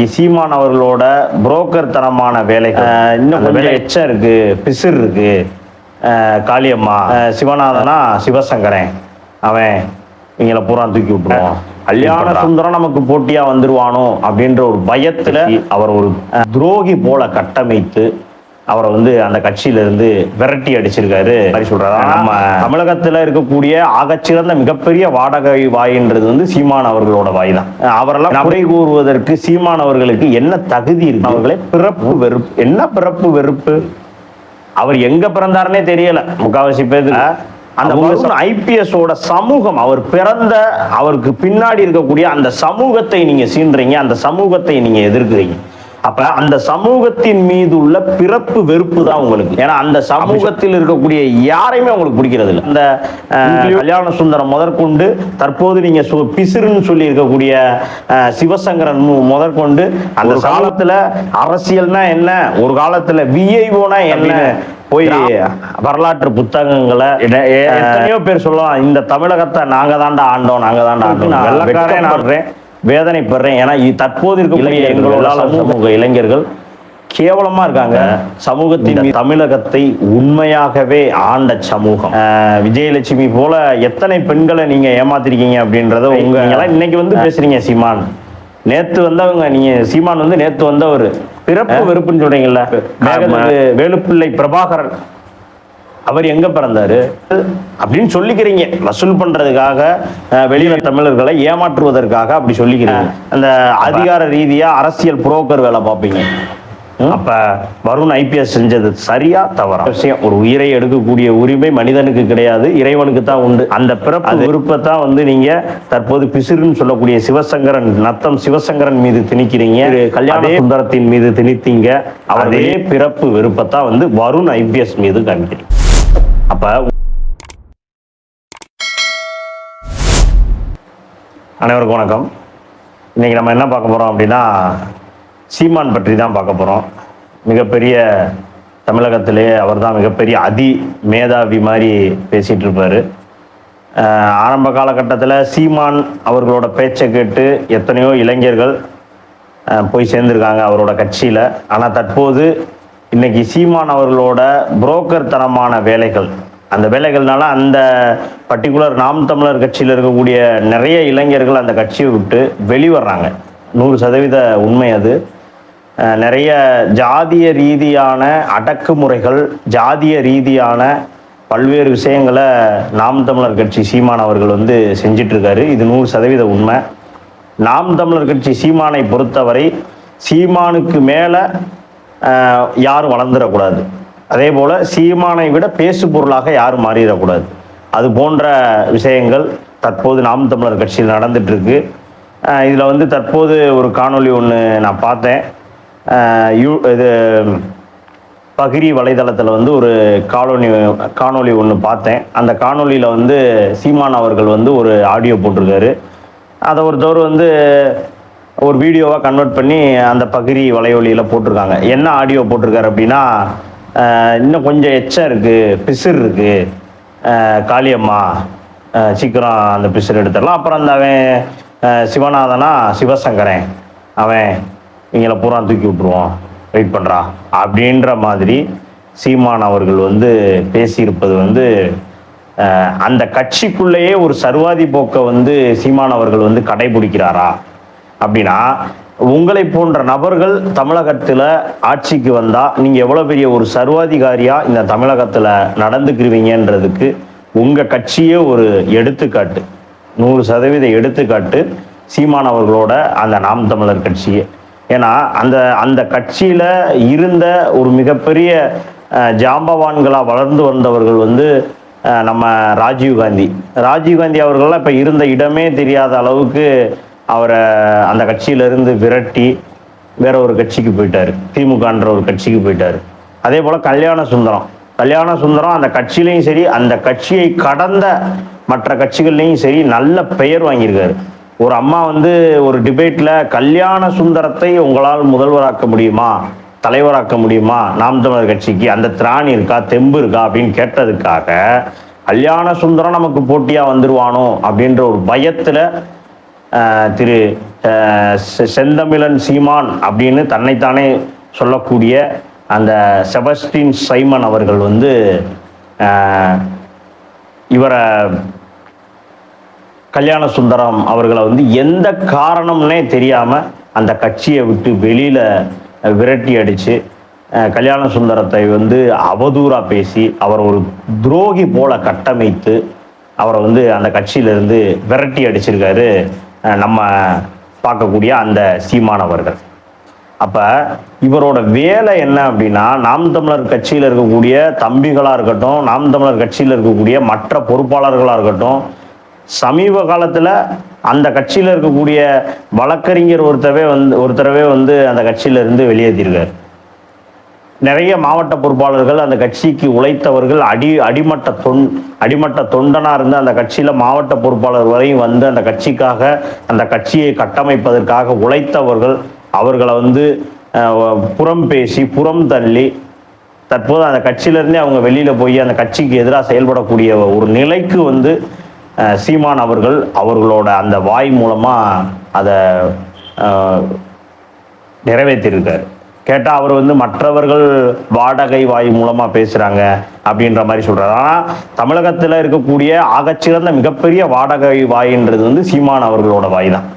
இன்னைக்கு சீமான் அவர்களோட புரோக்கர் தனமான வேலைகள். அஹ், இன்னும் கொஞ்சம் எச்சம் இருக்கு பிசிறு இருக்கு. காளியம்மா சிவநாதனா சிவசங்கரன். அவன் இவங்களை பூரா தூக்கி விட்டுருவோம் கல்யாண சுந்தரம் நமக்கு போட்டியா வந்துருவானோ அப்படின்ற ஒரு பயத்துல அவர் ஒரு துரோகி போல கட்டமைத்து அவரை வந்து அந்த கட்சியில இருந்து விரட்டி அடிச்சிருக்காரு. மாதிரி சொல்றாரு. நம்ம தமிழகத்துல இருக்கக்கூடிய ஆகச்சிறந்த மிகப்பெரிய வாடகை வாயின்றது வந்து சீமான் அவர்களோட வாய் தான் அவரெல்லாம் குறை கூறுவதற்கு சீமான் அவர்களுக்கு என்ன தகுதி இருக்கு? அவர்களே பிறப்பு வெறுப்பு. என்ன பிறப்பு வெறுப்பு? அவர் எங்க பிறந்தாருன்னே தெரியல. முக்காவாசி பேருக்கு அந்த ஐபிஎஸ் ஓட சமூகம் அவர் பிறந்த அவருக்கு பின்னாடி இருக்கக்கூடிய அந்த சமூகத்தை நீங்க சீன்றீங்க அந்த சமூகத்தை நீங்க எதிர்க்கிறீங்க. அப்ப அந்த சமூகத்தின் மீது உள்ள பிறப்பு வெறுப்பு தான் உங்களுக்கு. ஏன்னா அந்த சமூகத்தில் இருக்கக்கூடிய யாரையுமே உங்களுக்கு பிடிக்கிறது இல்லை அந்த கல்யாண சுந்தரம் முதற்கொண்டு தற்போது நீங்க பிசிறுன்னு சொல்லி இருக்கக்கூடிய சிவசங்கரன் முதற்கொண்டு அந்த காலத்துல அரசியல்னா என்ன? ஒரு காலத்துல விஐஓனா என்ன? போய் வரலாற்று புத்தகங்களை எத்தனையோ பேர் சொல்லலாம். இந்த தமிழகத்தை நாங்க தாண்டா ஆண்டோம் நாங்க தாண்டா ஆண்டோம் வெள்ளக்காரன் ஆடுறேன் வேதனைப்படுறேன். ஏன்னா தற்போது இருக்கக்கூடிய எங்களோட சமூக இளைஞர்கள் கேவலமா இருக்காங்க. சமூகத்தின் தமிழகத்தை உண்மையாகவே ஆண்ட சமூகம். விஜயலட்சுமி போல எத்தனை பெண்களை நீங்க ஏமாத்திருக்கீங்க அப்படின்றத உங்க நீங்கெல்லாம் இன்னைக்கு வந்து பேசுறீங்க சீமான். நேத்து வந்தவங்க நீங்க சீமான் வந்து நேத்து வந்தவர். பிறப்பு வெறுப்புன்னு சொல்றீங்கல்ல. வேலுப்பிள்ளை பிரபாகரன். அவர் எங்க பிறந்தாரு? அப்படின்னு சொல்லிக்கிறீங்க. வசூல் பண்றதுக்காக வெளியில தமிழர்களை ஏமாற்றுவதற்காக அப்படி சொல்லிக்கிறீங்க. அந்த அதிகார ரீதியா அரசியல் புரோக்கர் வேலை பார்ப்பீங்க? அப்ப வருண் ஐபிஎஸ் செஞ்சது சரியா தவறா? விஷயம். ஒரு உயிரை எடுக்கக்கூடிய உரிமை மனிதனுக்கு கிடையாது இறைவனுக்கு தான் உண்டு. அந்த பிறப்பு விருப்பத்தான் வந்து நீங்க தற்போது பிசிறுன்னு சொல்லக்கூடிய சிவசங்கரன் நத்தம் சிவசங்கரன் மீது திணிக்கிறீங்க. கல்யாண சுந்தரத்தின் மீது திணித்தீங்க. அதே பிறப்பு விருப்பத்தான் வந்து வருண் ஐபிஎஸ் மீது காமிக்கிறீங்க அப்ப அனைவருக்கும் வணக்கம். இன்றைக்கி நம்ம என்ன பார்க்க போகிறோம் அப்படின்னா சீமான் பற்றி தான் பார்க்க போகிறோம் மிகப்பெரிய தமிழகத்திலே அவர் தான் மிகப்பெரிய அதி மேதாவி மாதிரி பேசிகிட்டு இருப்பார். ஆரம்ப காலகட்டத்தில் சீமான் அவர்களோட பேச்சை கேட்டு எத்தனையோ இளைஞர்கள் போய் சேர்ந்திருக்காங்க அவரோட கட்சியில். ஆனால் தற்போது இன்னைக்கு சீமான் அவர்களோட புரோக்கர் தனமான வேலைகள் அந்த வேலைகள்னால அந்த பர்டிகுலர் நாம் தமிழர் கட்சியில் இருக்கக்கூடிய நிறைய இளைஞர்கள் அந்த கட்சியை விட்டு வெளிவர்றாங்க. நூறு சதவீத உண்மை அது. நிறைய ஜாதிய ரீதியான அடக்குமுறைகள் ஜாதிய ரீதியான பல்வேறு விஷயங்களை நாம் தமிழர் கட்சி சீமான் அவர்கள் வந்து செஞ்சிட்ருக்காரு. இது நூறு சதவீத உண்மை. நாம் தமிழர் கட்சி சீமானை பொறுத்தவரை சீமானுக்கு மேலே யாரும் வளர்ந்துடக்கூடாது. அதே போல் சீமானை விட பேசு பொருளாக யாரும் மாறிடக்கூடாது. அது போன்ற விஷயங்கள் தற்போது நாம் தமிழர் கட்சியில் நடந்துட்டுருக்கு இதில் வந்து தற்போது ஒரு காணொளி ஒன்று நான் பார்த்தேன். யூ இது பகிரி வலைதளத்தில் வந்து ஒரு காணொலி காணொளி ஒன்று பார்த்தேன். அந்த காணொளியில் வந்து சீமான் அவர்கள் வந்து ஒரு ஆடியோ போட்டிருக்காரு. அதை ஒருத்தவர் வந்து ஒரு வீடியோவாக கன்வெர்ட் பண்ணி அந்த பகிரி வலையொலியில் போட்டிருக்காங்க. என்ன ஆடியோ போட்டிருக்காரு அப்படின்னா இன்னும் கொஞ்சம் எச்சம் இருக்குது பிசிறு இருக்குது காளியம்மா சீக்கிரம் அந்த பிசிறு எடுத்துடலாம். அப்புறம் அந்த அவன் சிவநாதனா சிவசங்கரன். அவன் இவங்கள பூரா தூக்கி விட்டுருவோம் வெயிட் பண்ணுறா அப்படின்ற மாதிரி சீமான் அவர்கள் வந்து பேசியிருப்பது வந்து அந்த கட்சிக்குள்ளேயே ஒரு சர்வாதி போக்கை வந்து சீமான் அவர்கள் வந்து கடைபிடிக்கிறாரா? அப்படின்னா உங்களை போன்ற நபர்கள் தமிழகத்தில் ஆட்சிக்கு வந்தால் நீங்கள் எவ்வளோ பெரிய ஒரு சர்வாதிகாரியாக இந்த தமிழகத்தில் நடந்துக்கிருவீங்கன்றதுக்கு உங்கள் கட்சியே ஒரு எடுத்துக்காட்டு. நூறு சதவீத எடுத்துக்காட்டு சீமான் அவர்களோட அந்த நாம் தமிழர் கட்சியே. ஏன்னா அந்த அந்த கட்சியில் இருந்த ஒரு மிகப்பெரிய ஜாம்பவான்களாக வளர்ந்து வந்தவர்கள் வந்து நம்ம ராஜீவ் காந்தி. ராஜீவ் காந்தி அவர்கள்லாம் இப்போ இருந்த இடமே தெரியாத அளவுக்கு அவரை அந்த கட்சியிலிருந்து விரட்டி வேற ஒரு கட்சிக்கு போயிட்டார். திமுகன்ற ஒரு கட்சிக்கு போயிட்டார். அதே போல் கல்யாண சுந்தரம். கல்யாண சுந்தரம் அந்த கட்சியிலையும் சரி அந்த கட்சியை கடந்த மற்ற கட்சிகள்லையும் சரி நல்ல பெயர் வாங்கியிருக்காரு. ஒரு அம்மா வந்து ஒரு டிபேட்டில் கல்யாண சுந்தரத்தை உங்களால் முதல்வராக்க முடியுமா? தலைவராக்க முடியுமா? நாம் தமிழர் கட்சிக்கு அந்த திராணி இருக்கா? தெம்பு இருக்கா? அப்படின்னு கேட்டதுக்காக கல்யாண சுந்தரம் நமக்கு போட்டியாக வந்துருவானோ? அப்படின்ற ஒரு பயத்தில் திரு செ- செந்தமிழன் சீமான் அப்படின்னு தன்னைத்தானே சொல்லக்கூடிய அந்த செபஸ்டின் சைமன் அவர்கள் வந்து இவரை கல்யாண சுந்தரம் அவர்களை வந்து எந்த காரணம்னே தெரியாமல் அந்த கட்சியை விட்டு வெளியில் விரட்டி அடித்து கல்யாண சுந்தரத்தை வந்து அவதூறாக பேசி அவர் ஒரு துரோகி போல கட்டமைத்து அவரை வந்து அந்த கட்சியிலிருந்து விரட்டி அடிச்சிருக்காரு நம்ம பார்க்கக்கூடிய அந்த சீமானவர்கள். அப்போ இவரோட வேலை என்ன அப்படின்னா நாம் தமிழர் கட்சியில் இருக்கக்கூடிய தம்பிகளாக இருக்கட்டும் நாம் தமிழர் கட்சியில் இருக்கக்கூடிய மற்ற பொறுப்பாளர்களாக இருக்கட்டும் சமீப காலத்தில் அந்த கட்சியில் இருக்கக்கூடிய வழக்கறிஞர் ஒருத்தரவே வந்து ஒருத்தரவே வந்து அந்த கட்சியிலேருந்து வெளியேற்றிருக்கார் வெளியேற்றிருக்காரு. நிறைய மாவட்ட பொறுப்பாளர்கள் அந்த கட்சிக்கு உழைத்தவர்கள் அடி அடிமட்ட தொன் அடிமட்ட தொண்டனாக இருந்து அந்த கட்சியில் மாவட்ட பொறுப்பாளர் வரையும் வந்து அந்த கட்சிக்காக அந்த கட்சியை கட்டமைப்பதற்காக உழைத்தவர்கள் அவர்களை வந்து புறம் பேசி புறம் தள்ளி தற்போது அந்த கட்சியிலிருந்தே அவங்க வெளியில் போய் அந்த கட்சிக்கு எதிராக செயல்படக்கூடிய ஒரு நிலைக்கு வந்து சீமான் அவர்கள் அவர்களோட அந்த வாய் மூலமாக அதை நிறைவேற்றியிருக்கார் நிறைவேற்றியிருக்காரு. கேட்டால் அவர் வந்து மற்றவர்கள் வாடகை வாய் மூலமாக பேசுகிறாங்க அப்படின்ற மாதிரி சொல்கிறார் ஆனால் தமிழகத்தில் இருக்கக்கூடிய ஆகச்சிறந்த மிகப்பெரிய வாடகை வாயின்றது வந்து சீமான் அவர்களோட வாய் தான்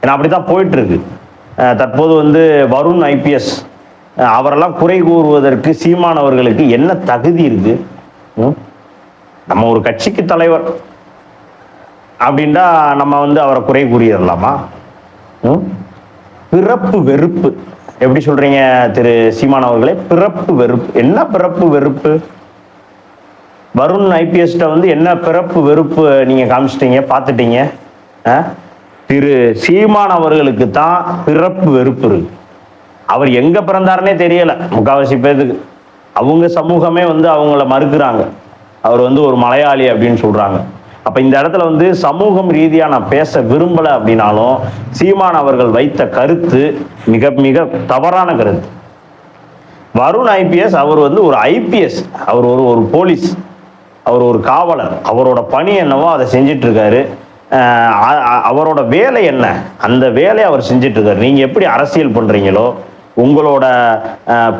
ஏன்னா அப்படி தான் போயிட்டுருக்கு தற்போது வந்து வருண் ஐபிஎஸ் அவரெல்லாம் குறை கூறுவதற்கு சீமான் அவர்களுக்கு என்ன தகுதி இருக்கு? ம்? நம்ம ஒரு கட்சிக்கு தலைவர் அப்படின்னா நம்ம வந்து அவரை குறை கூறிடலாமா? ம்? பிறப்பு வெறுப்பு. எப்படி சொல்றீங்க திரு சீமான் அவர்களே? பிறப்பு வெறுப்பு. என்ன பிறப்பு வெறுப்பு? வருண் ஐபிஎஸ்ட வந்து என்ன பிறப்பு வெறுப்பு நீங்க காமிச்சிட்டீங்க பார்த்துட்டீங்க? ஆ? திரு சீமான் அவர்களுக்கு தான் பிறப்பு வெறுப்பு இருக்கு. அவர் எங்க பிறந்தாருன்னே தெரியல முக்காவாசி பேருக்கு அவங்க சமூகமே வந்து அவங்கள மறுக்கிறாங்க. அவர் வந்து ஒரு மலையாளி அப்படின்னு சொல்றாங்க. அப்போ இந்த இடத்துல வந்து சமூகம் ரீதியாக நான் பேச விரும்பலை அப்படின்னாலும் சீமான் அவர்கள் வைத்த கருத்து மிக மிக தவறான கருத்து. வருண் ஐபிஎஸ் அவர் வந்து ஒரு ஐபிஎஸ் அவர் ஒரு ஒரு போலீஸ் அவர் ஒரு காவலர். அவரோட பணி என்னவோ அதை செஞ்சிட்டு இருக்காரு அவரோட வேலை என்ன? அந்த வேலையை அவர் செஞ்சிட்டு இருக்காரு நீங்க எப்படி அரசியல் பண்றீங்களோ உங்களோட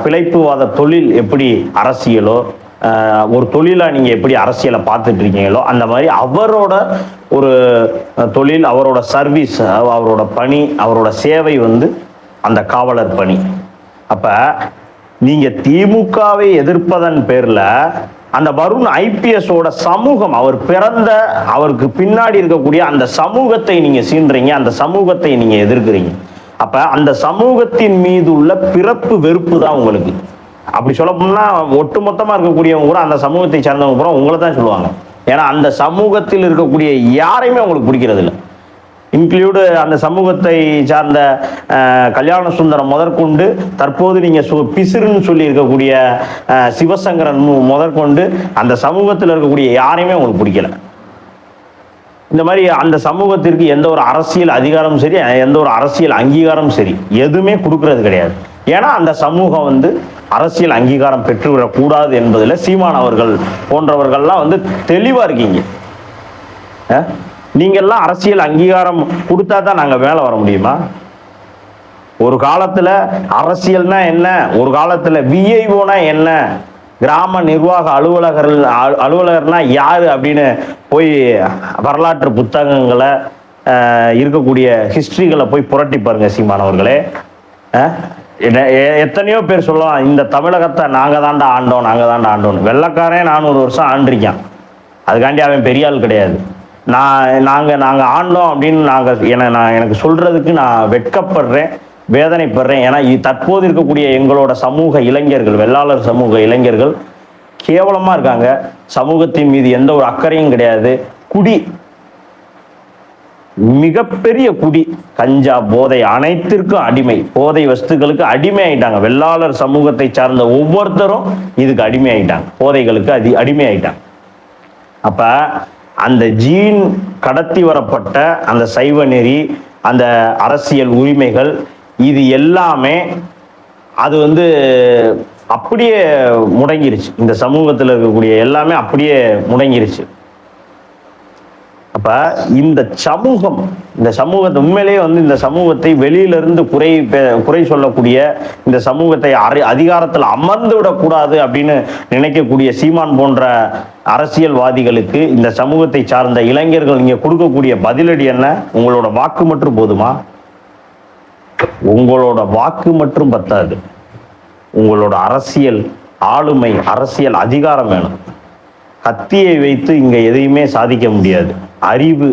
பிழைப்புவாத தொழில் எப்படி அரசியலோ ஒரு தொழிலாக நீங்கள் எப்படி அரசியலை பார்த்துட்டு இருக்கீங்களோ அந்த மாதிரி அவரோட ஒரு தொழில் அவரோட சர்வீஸ் அவரோட பணி அவரோட சேவை வந்து அந்த காவலர் பணி. அப்போ நீங்கள் திமுகவை எதிர்ப்பதன் பேரில் அந்த வருண் ஐபிஎஸோட சமூகம் அவர் பிறந்த அவருக்கு பின்னாடி இருக்கக்கூடிய அந்த சமூகத்தை நீங்கள் சீன்றீங்க அந்த சமூகத்தை நீங்கள் எதிர்க்கிறீங்க. அப்போ அந்த சமூகத்தின் மீது உள்ள பிறப்பு வெறுப்பு தான் உங்களுக்கு. அப்படி சொல்ல போனா ஒட்டுமொத்தமா இருக்கக்கூடியவங்க கூட அந்த சமூகத்தை சார்ந்தவங்க கூட உங்களை தான் சொல்லுவாங்க. ஏன்னா அந்த சமூகத்தில் இருக்கக்கூடிய யாரையுமே உங்களுக்கு பிடிக்கிறது இல்லை இன்க்ளூடு அந்த சமூகத்தை சார்ந்த கல்யாண சுந்தரம் முதற்கொண்டு தற்போது நீங்க சு- பிசிறுன்னு சொல்லி இருக்கக்கூடிய சிவசங்கரன் முதற்கொண்டு அந்த சமூகத்தில் இருக்கக்கூடிய யாரையுமே உங்களுக்கு பிடிக்கல. இந்த மாதிரி அந்த சமூகத்திற்கு எந்த ஒரு அரசியல் அதிகாரமும் சரி எந்த ஒரு அரசியல் அங்கீகாரமும் சரி எதுவுமே கொடுக்கறது கிடையாது. ஏன்னா அந்த சமூகம் வந்து அரசியல் அங்கீகாரம் பெற்றுவிடக்கூடாது என்பதில் சீமான் அவர்கள் போன்றவர்கள்லாம் வந்து தெளிவாக இருக்கீங்க. நீங்கள்லாம் அரசியல் அங்கீகாரம் கொடுத்தா தான் நாங்கள் மேலே வர முடியுமா? ஒரு காலத்தில் அரசியல்னா என்ன? ஒரு காலத்தில் விஐஓனா என்ன? கிராம நிர்வாக அலுவலகர் அலுவலகர்னா யார் அப்படின்னு போய் வரலாற்று புத்தகங்களை இருக்கக்கூடிய ஹிஸ்ட்ரிகளை போய் புரட்டி பாருங்க சீமானவர்களே எத்தனையோ பேர் சொல்லுவான் இந்த தமிழகத்தை நாங்கள் தாண்டா ஆண்டோம் நாங்கள் தாண்டா ஆண்டோம் வெள்ளக்காரன் நானூறு வருஷம் ஆண்டிருக்கான். அதுக்காண்டி அவன் பெரிய ஆள் கிடையாது. நான் நாங்கள் நாங்கள் ஆண்டோம் அப்படின்னு நாங்கள் என நான் எனக்கு சொல்கிறதுக்கு நான் வெட்கப்படுறேன் வேதனைப்படுறேன். ஏன்னா தற்போது இருக்கக்கூடிய எங்களோட சமூக இளைஞர்கள் வெள்ளாளர் சமூக இளைஞர்கள் கேவலமாக இருக்காங்க. சமூகத்தின் மீது எந்த ஒரு அக்கறையும் கிடையாது. குடி மிகப்பெரிய குடி கஞ்சா போதை அனைத்திற்கும் அடிமை. போதை வஸ்துக்களுக்கு அடிமை ஆயிட்டாங்க வெள்ளாளர் சமூகத்தை சார்ந்த ஒவ்வொருத்தரும் இதுக்கு அடிமை ஆயிட்டாங்க போதைகளுக்கு அதி அடிமை ஆயிட்டாங்க அப்ப அந்த ஜீன் கடத்தி வரப்பட்ட அந்த சைவ நெறி அந்த அரசியல் உரிமைகள் இது எல்லாமே அது வந்து அப்படியே முடங்கிருச்சு. இந்த சமூகத்தில் இருக்கக்கூடிய எல்லாமே அப்படியே முடங்கிருச்சு. அப்ப இந்த சமூகம் இந்த சமூகத்தை உண்மையிலேயே வந்து இந்த சமூகத்தை வெளியிலிருந்து குறை குறை சொல்லக்கூடிய இந்த சமூகத்தை அரை அதிகாரத்தில் அமர்ந்து விடக்கூடாது அப்படின்னு நினைக்கக்கூடிய சீமான் போன்ற அரசியல்வாதிகளுக்கு இந்த சமூகத்தை சார்ந்த இளைஞர்கள் நீங்க கொடுக்கக்கூடிய பதிலடி என்ன? உங்களோட வாக்கு மட்டும் போதுமா? உங்களோட வாக்கு மட்டும் பத்தாது. உங்களோட அரசியல் ஆளுமை அரசியல் அதிகாரம் வேணும். கத்தியை வைத்து இங்க எதையுமே சாதிக்க முடியாது. அறிவு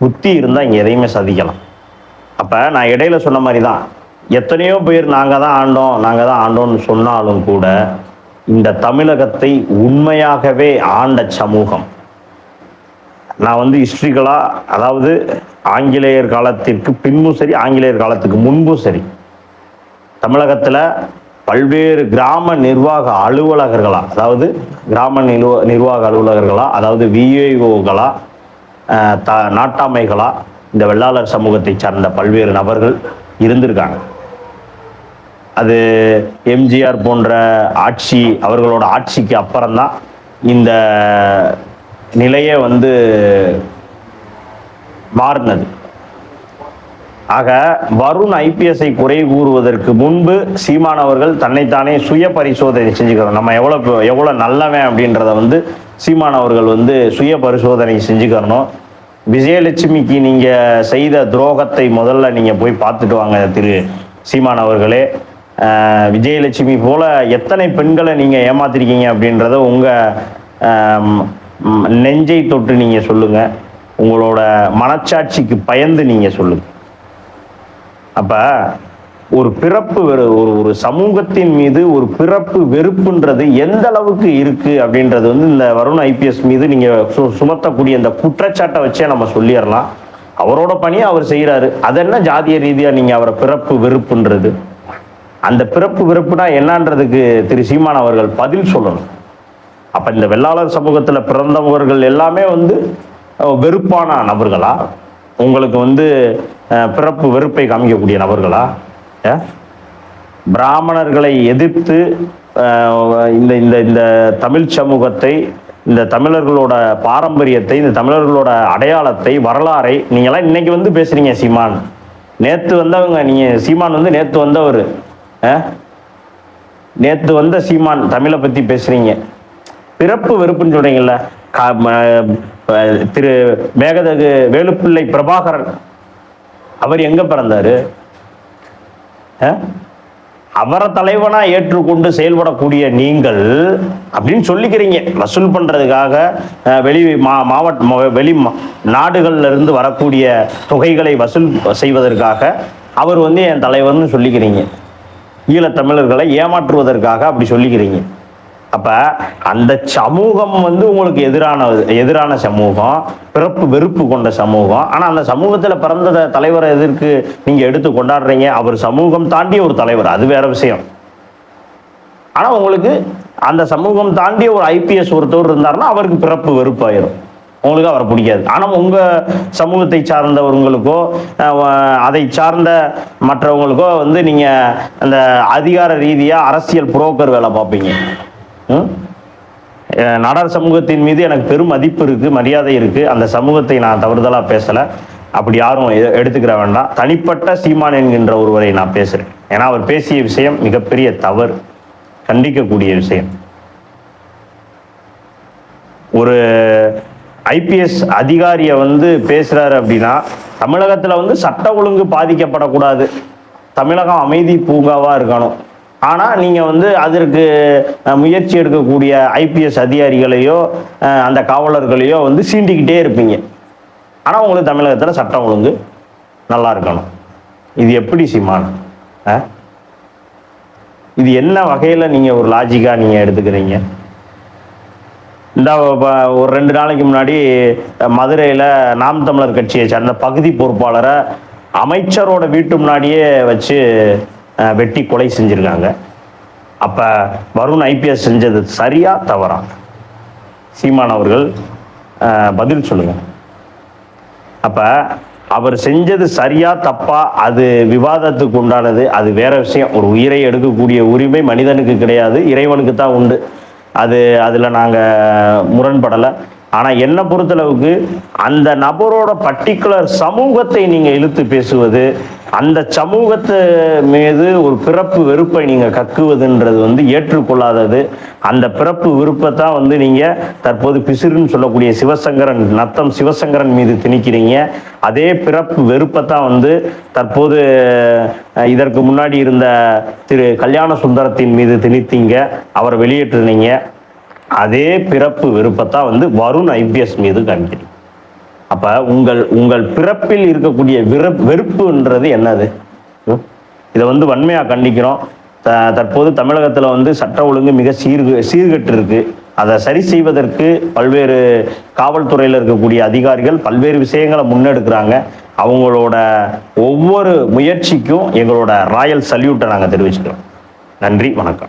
புத்தி இருந்தால் இங்கே எதையுமே சதிக்கலாம் அப்போ நான் இடையில சொன்ன மாதிரி தான் எத்தனையோ பேர் நாங்கள் தான் ஆண்டோம் நாங்கள் தான் ஆண்டோம்னு சொன்னாலும் கூட இந்த தமிழகத்தை உண்மையாகவே ஆண்ட சமூகம். நான் வந்து ஹிஸ்ட்ரிக்கலாக அதாவது ஆங்கிலேயர் காலத்திற்கு பின்பும் சரி ஆங்கிலேயர் காலத்துக்கு முன்பும் சரி தமிழகத்தில் பல்வேறு கிராம நிர்வாக அலுவலகர்களாக அதாவது கிராம நிர்வ நிர்வாக அலுவலகர்களாக அதாவது விஏஓகளா த நாட்டாமைகளாக இந்த வெள்ளாளர் சமூகத்தை சார்ந்த பல்வேறு நபர்கள் இருந்திருக்காங்க. அது எம்ஜிஆர் போன்ற ஆட்சி அவர்களோட ஆட்சிக்கு அப்புறம்தான் இந்த நிலையே வந்து மாறினது. ஆக வருண் ஐபிஎஸ்ஐ குறை கூறுவதற்கு முன்பு சீமான் அவர்கள் தன்னைத்தானே சுய பரிசோதனை செஞ்சுக்கணும் நம்ம எவ்வளோ எவ்வளோ நல்லவன் அப்படின்றத வந்து சீமான் அவர்கள் வந்து சுய பரிசோதனை செஞ்சுக்கிறணும். விஜயலட்சுமிக்கு நீங்கள் செய்த துரோகத்தை முதல்ல நீங்கள் போய் பார்த்துட்டு வாங்க திரு சீமான் அவர்களே விஜயலட்சுமி போல் எத்தனை பெண்களை நீங்கள் ஏமாத்திருக்கீங்க அப்படின்றத உங்கள் நெஞ்சை தொட்டு நீங்கள் சொல்லுங்கள் உங்களோட மனச்சாட்சிக்கு பயந்து நீங்கள் சொல்லுங்கள் அப்ப ஒரு பிறப்பு வெறு ஒரு ஒரு சமூகத்தின் மீது ஒரு பிறப்பு வெறுப்புன்றது எந்த அளவுக்கு இருக்கு அப்படின்றது வந்து இந்த வருண் ஐபிஎஸ் மீது நீங்க சு- சுமத்தக்கூடிய இந்த குற்றச்சாட்டை வச்சே நம்ம சொல்லிடலாம். அவரோட பணியை அவர் செய்யறாரு அது என்ன ஜாதிய ரீதியா நீங்க அவரை பிறப்பு வெறுப்புன்றது? அந்த பிறப்பு வெறுப்புனா என்னன்றதுக்கு திரு சீமான் அவர்கள் பதில் சொல்லணும். அப்ப இந்த வெள்ளாளர் சமூகத்துல பிறந்தவர்கள் எல்லாமே வந்து வெறுப்பான நபர்களா? உங்களுக்கு வந்து பிறப்பு வெறுப்பை காமிக்கக்கூடிய நபர்களா? பிராமணர்களை எதிர்த்து இந்த இந்த இந்த தமிழ் சமூகத்தை இந்த தமிழர்களோட பாரம்பரியத்தை இந்த தமிழர்களோட அடையாளத்தை வரலாறை நீங்களாம் இன்னைக்கு வந்து பேசுறீங்க சீமான். நேற்று வந்தவங்க நீங்கள் சீமான் வந்து நேற்று வந்தவர். நேற்று வந்த சீமான் தமிழை பற்றி பேசுகிறீங்க பிறப்பு வெறுப்புன்னு சொல்றீங்கல்ல. க ம- திரு மேகதகு வேலுப்பிள்ளை பிரபாகரன் அவர் எங்க பிறந்தாரு? அவரை தலைவனா ஏற்றுக்கொண்டு செயல்படக்கூடிய நீங்கள் அப்படின்னு சொல்லிக்கிறீங்க. வசூல் பண்றதுக்காக வெளி மா மாவட்ட வெளி மா- நாடுகள்ல இருந்து வரக்கூடிய தொகைகளை வசூல் செய்வதற்காக அவர் வந்து என் தலைவர்னு சொல்லிக்கிறீங்க. ஈழத்தமிழர்களை ஏமாற்றுவதற்காக அப்படி சொல்லிக்கிறீங்க. அப்ப அந்த சமூகம் வந்து உங்களுக்கு எதிரான எதிரான சமூகம் பிறப்பு வெறுப்பு கொண்ட சமூகம். ஆனா அந்த சமூகத்துல பிறந்த தலைவரை எதற்கு நீங்க எடுத்து கொண்டாடுறீங்க? அவர் சமூகம் தாண்டிய ஒரு தலைவர் அது வேற விஷயம். ஆனா உங்களுக்கு அந்த சமூகம் தாண்டிய ஒரு ஐபிஎஸ் ஒருத்தவர் இருந்தாருன்னா அவருக்கு பிறப்பு வெறுப்பாயிரும். உங்களுக்கு அவரை பிடிக்காது. ஆனா உங்க சமூகத்தை சார்ந்தவர்களுக்கோ அதை சார்ந்த மற்றவங்களுக்கோ வந்து நீங்க அந்த அதிகார ரீதியா அரசியல் புரோக்கர் வேலை பார்ப்பீங்க. நாடார் சமூகத்தின் மீது எனக்கு பெரும் மதிப்பு இருக்குது மரியாதை இருக்குது அந்த சமூகத்தை நான் தவறுதலாக பேசலை. அப்படி யாரும் எடுத்துக்கிற வேண்டாம். தனிப்பட்ட சீமான் என்கின்ற ஒருவரை நான் பேசுகிறேன் ஏன்னா அவர் பேசிய விஷயம் மிகப்பெரிய தவறு. கண்டிக்கக்கூடிய விஷயம். ஒரு ஐபிஎஸ் அதிகாரியை வந்து பேசுகிறாரு அப்படின்னா தமிழகத்தில் வந்து சட்ட ஒழுங்கு பாதிக்கப்படக்கூடாது. தமிழகம் அமைதி பூங்காவாக இருக்கணும். ஆனால் நீங்கள் வந்து அதற்கு முயற்சி எடுக்கக்கூடிய ஐபிஎஸ் அதிகாரிகளையோ அந்த காவலர்களையோ வந்து சீண்டிக்கிட்டே இருப்பீங்க. ஆனால் உங்களுக்கு தமிழகத்தில் சட்டம் ஒழுங்கு நல்லா இருக்கணும். இது எப்படி சீமான்? இது என்ன வகையில் நீங்கள் ஒரு லாஜிக்காக நீங்கள் எடுத்துக்கிறீங்க? இந்த ப- ஒரு ரெண்டு நாளைக்கு முன்னாடி மதுரையில் நாம் தமிழர் கட்சியை சேர்ந்த பகுதி பொறுப்பாளரை அமைச்சரோட வீட்டு முன்னாடியே வச்சு வெட்டி கொலை செஞ்சுருக்காங்க. அப்போ வருண் ஐபிஎஸ் செஞ்சது சரியா தவறா? சீமான் அவர்கள் பதில் சொல்லுங்கள் அப்போ அவர் செஞ்சது சரியா தப்பா அது விவாதத்துக்கு உண்டானது அது வேற விஷயம். ஒரு உயிரை எடுக்கக்கூடிய உரிமை மனிதனுக்கு கிடையாது இறைவனுக்கு தான் உண்டு. அது அதில் நாங்கள் முரண்படலை. ஆனால் என்னை பொறுத்தளவுக்கு அந்த நபரோட பர்டிகுலர் சமூகத்தை நீங்கள் இழுத்து பேசுவது அந்த சமூகத்து மீது ஒரு பிறப்பு வெறுப்பை நீங்கள் கக்குவதுன்றது வந்து ஏற்றுக்கொள்ளாதது. அந்த பிறப்பு விருப்பத்தான் வந்து நீங்கள் தற்போது பிசிறுன்னு சொல்லக்கூடிய சிவசங்கரன் நத்தம் சிவசங்கரன் மீது திணிக்கிறீங்க. அதே பிறப்பு வெறுப்பத்தான் வந்து தற்போது இதற்கு முன்னாடி இருந்த திரு கல்யாண சுந்தரத்தின் மீது திணித்தீங்க அவரை வெளியேற்றுனீங்க. அதே பிறப்பு வெறுப்பத்தான் வந்து வருண் ஐபிஎஸ் மீது காமிக்கிறீங்க அப்ப உங்கள் உங்கள் பிறப்பில் இருக்கக்கூடிய விர- வெறுப்புன்றது என்னது? இதை வந்து வன்மையா கண்டிக்கிறோம். த- தற்போது தமிழகத்துல வந்து சட்ட ஒழுங்கு மிக சீர்கு சீர்கெட்டு இருக்கு அதை சரி செய்வதற்கு பல்வேறு காவல்துறையில் இருக்கக்கூடிய அதிகாரிகள் பல்வேறு விஷயங்களை முன்னெடுக்கிறாங்க. அவங்களோட ஒவ்வொரு முயற்சிக்கும் எங்களோட ராயல் சல்யூட்டை நாங்கள் தெரிவிச்சுக்கிறோம். நன்றி வணக்கம்.